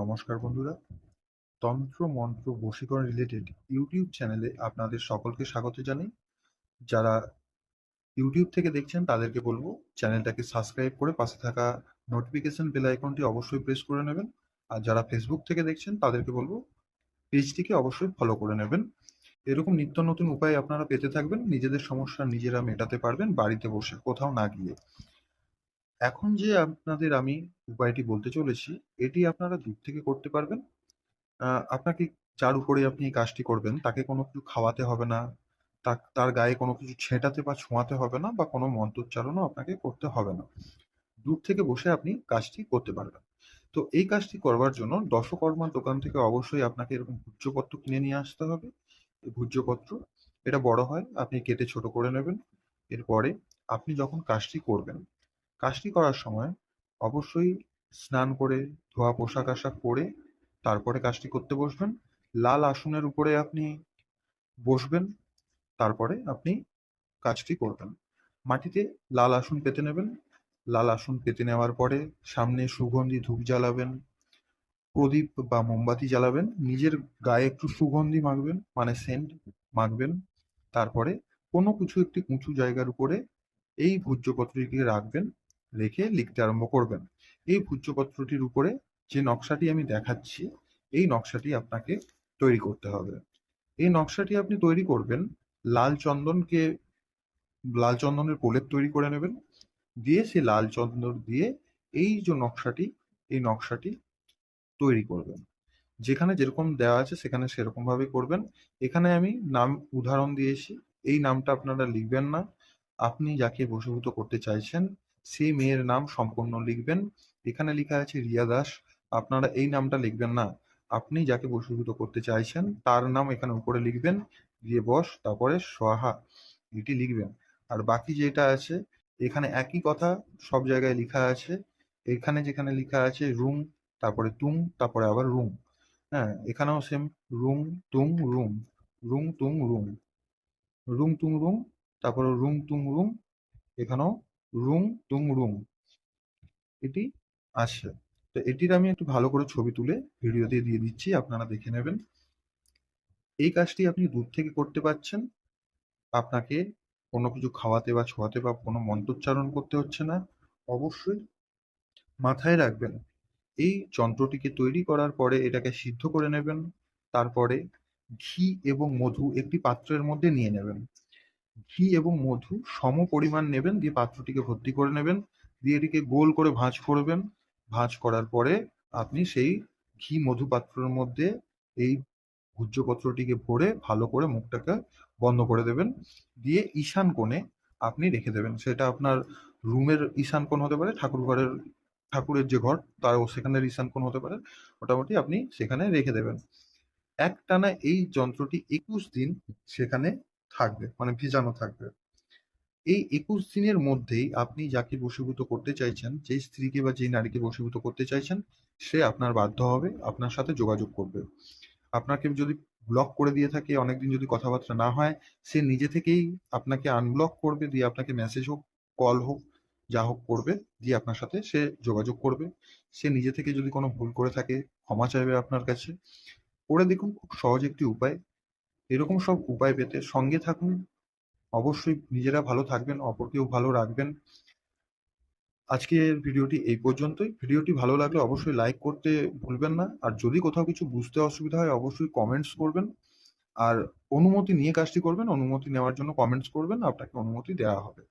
নমস্কার বন্ধুরা। তন্ত্র মন্ত্র বশীকরণ রিলেটেড ইউটিউব চ্যানেলে আপনাদের সকলকে স্বাগত জানাই। যারা ইউটিউব থেকে দেখছেন, তাদেরকে বলব চ্যানেলটাকে সাবস্ক্রাইব করে পাশে থাকা নোটিফিকেশন বেল আইকনটি অবশ্যই প্রেস করে নেবেন। আর যারা ফেসবুক থেকে দেখছেন, তাদেরকে বলব পেজটিকে অবশ্যই ফলো করে নেবেন। এরকম নিত্য নতুন উপায় আপনারা পেতে থাকবেন। নিজেদের সমস্যা নিজেরা মেটাতে পারবেন বাড়িতে বসে, কোথাও না গিয়ে। এখন যে আপনাদের আমি উপায়টি বলতে চলেছি, এটি আপনারা দূর থেকে করতে পারবেন। আপনাকে যার উপরে আপনি এই কাজটি করবেন, তাকে কোনো কিছু খাওয়াতে হবে না তার গায়ে কোনো কিছু ছেঁটাতে বা ছোঁয়াতে হবে না বা কোনো মন্ত্রোচ্চারণও আপনাকে করতে হবে না। দূর থেকে বসে আপনি কাজটি করতে পারবেন। তো এই কাজটি করবার জন্য দশকর্মার দোকান থেকে অবশ্যই আপনাকে এরকম ভূজ্যপত্র কিনে নিয়ে আসতে হবে। ভূজ্যপত্র, এটা বড় হয়, আপনি কেটে ছোট করে নেবেন। এরপরে আপনি যখন কাজটি করবেন কাজটি করার সময় অবশ্যই স্নান করে, ধোয়া পোশাক আশাক পরে তারপরে কাজটি করতে বসবেন। লাল আসনের উপরে আপনি বসবেন, তারপরে আপনি কাজটি করবেন। মাটিতে লাল আসন পেতে নেবেন। লাল আসন পেতে নেওয়ার পরে সামনে সুগন্ধি ধূপ জ্বালাবেন, প্রদীপ বা মোমবাতি জ্বালাবেন, নিজের গায়ে একটু সুগন্ধি মাখবেন মানে সেন্ট মাখবেন, তারপরে কোনো কিছু একটি উঁচু জায়গার উপরে এই ভূজ্যপত্রটিকে রাখবেন। রেখে লিখতে আরম্ভ করবেন। এই ভূজ্যপত্রটির উপরে যে নকশাটি আমি দেখাচ্ছি, এই নকশাটি আপনাকে তৈরি করতে হবে। এই নকশাটি আপনি তৈরি করবেন, লাল চন্দনকে, লাল চন্দনের প্রলেপ তৈরি করে নেবেন, দিয়ে সেই লাল চন্দন দিয়ে এই যে নকশাটি, এই নকশাটি তৈরি করবেন। যেখানে যেরকম দেওয়া আছে সেখানে সেরকম ভাবে করবেন। এখানে আমি নাম উদাহরণ দিয়েছি। এই নামটা আপনারা লিখবেন না। আপনি যাকে বশীভূত করতে চাইছেন সেই মেয়ের নাম সম্পূর্ণ লিখবেন। এখানে লেখা আছে, রিয়া দাস। আপনারা এই নামটা লিখবেন না। আপনি যাকে বশীভূত করতে চাইছেন, তার নাম এখানে উপরে লিখবেন। দিয়ে বস, তারপরে সোহা, এটি লিখবেন। আর বাকি যেটা আছে, এখানে একই কথা সব জায়গায় লেখা আছে। এখানে যেখানে লেখা আছে, রুম, তারপরে তুং তারপরে আবার রুম। হ্যাঁ এখানেও সেম রুম তুং রুম। রুম তুং রুম। রুম তুং রুম, তারপরে রুম তুং রুম। এখানেও রুম তুং রুম এটি আছে তো এটির আমি একটু ভালো করে ছবি তুলে ভিডিওতে দিয়ে দিচ্ছি, আপনারা দেখে নেবেন। এই কাজটি আপনি দূর থেকে করতে পারছেন। আপনাকে কোনো কিছু খাওয়াতে বা ছোঁয়াতে বা কোনো মন্ত্রোচ্চারণ করতে হচ্ছে না। অবশ্যই মাথায় রাখবেন, এই যন্ত্রটিকে তৈরি করার পরে এটাকে সিদ্ধ করে নেবেন, তারপরে ঘি এবং মধু একটি পাত্রের মধ্যে নিয়ে নেবেন। ঘি এবং মধু সম পরিমাণ নেবেন, দিয়ে পাত্রটিকে ভর্তি করে নেবেন, দিয়ে এটিকে গোল করে ভাঁজ করবেন। ভাঁজ করার পরে আপনি সেই ঘি মধু পাত্রের মধ্যে এই ভূজ্যপত্রটিকে ভরে ভালো করে মুখটাকে বন্ধ করে দেবেন। দিয়ে ঈশান কোণে আপনি রেখে দেবেন। সেটা আপনার রুমের ঈশান কোণ হতে পারে, ঠাকুর ঘরের, ঠাকুরের যে ঘর, তারও সেখানের ঈশান কোণ হতে পারে। মোটামুটি আপনি সেখানে রেখে দেবেন। একটানা এই যন্ত্রটি একুশ দিন সেখানে থাকবে মানে ভিজানো থাকবে। এই একুশ দিনের মধ্যেই আপনি যাকে বসীভূত করতে চাইছেন, যেই স্ত্রীকে বা যেই নারীকে বসীভূত করতে চাইছেন, সে আপনার বাধ্য হবে, আপনার সাথে যোগাযোগ করবে। আপনাকে যদি ব্লক করে দিয়ে থাকে, অনেকদিন যদি কথাবার্তা না হয়, সে নিজে থেকেই আপনাকে আনব্লক করবে, দিয়ে আপনাকে মেসেজ হোক কল হোক, যা হোক করবে, দিয়ে আপনার সাথে সে যোগাযোগ করবে। সে নিজে থেকে যদি কোনো ভুল করে থাকে, ক্ষমা চাইবে আপনার কাছে। করে দেখুন, খুব সহজ একটি উপায়। এরকম সব উপায় পেতে সঙ্গে থাকুন। অবশ্যই নিজেরা ভালো থাকবেন, অপরকেও ভালো রাখবেন। আজকের ভিডিওটি এই পর্যন্তই। ভিডিওটি ভালো লাগলে অবশ্যই লাইক করতে ভুলবেন না। আর যদি কোথাও কিছু বুঝতে অসুবিধা হয়, অবশ্যই কমেন্টস করবেন। আর অনুমতি নিয়ে কাজটি করবেন, অনুমতি নেওয়ার জন্য কমেন্টস করবেন, আপনাকে অনুমতি দেওয়া হবে।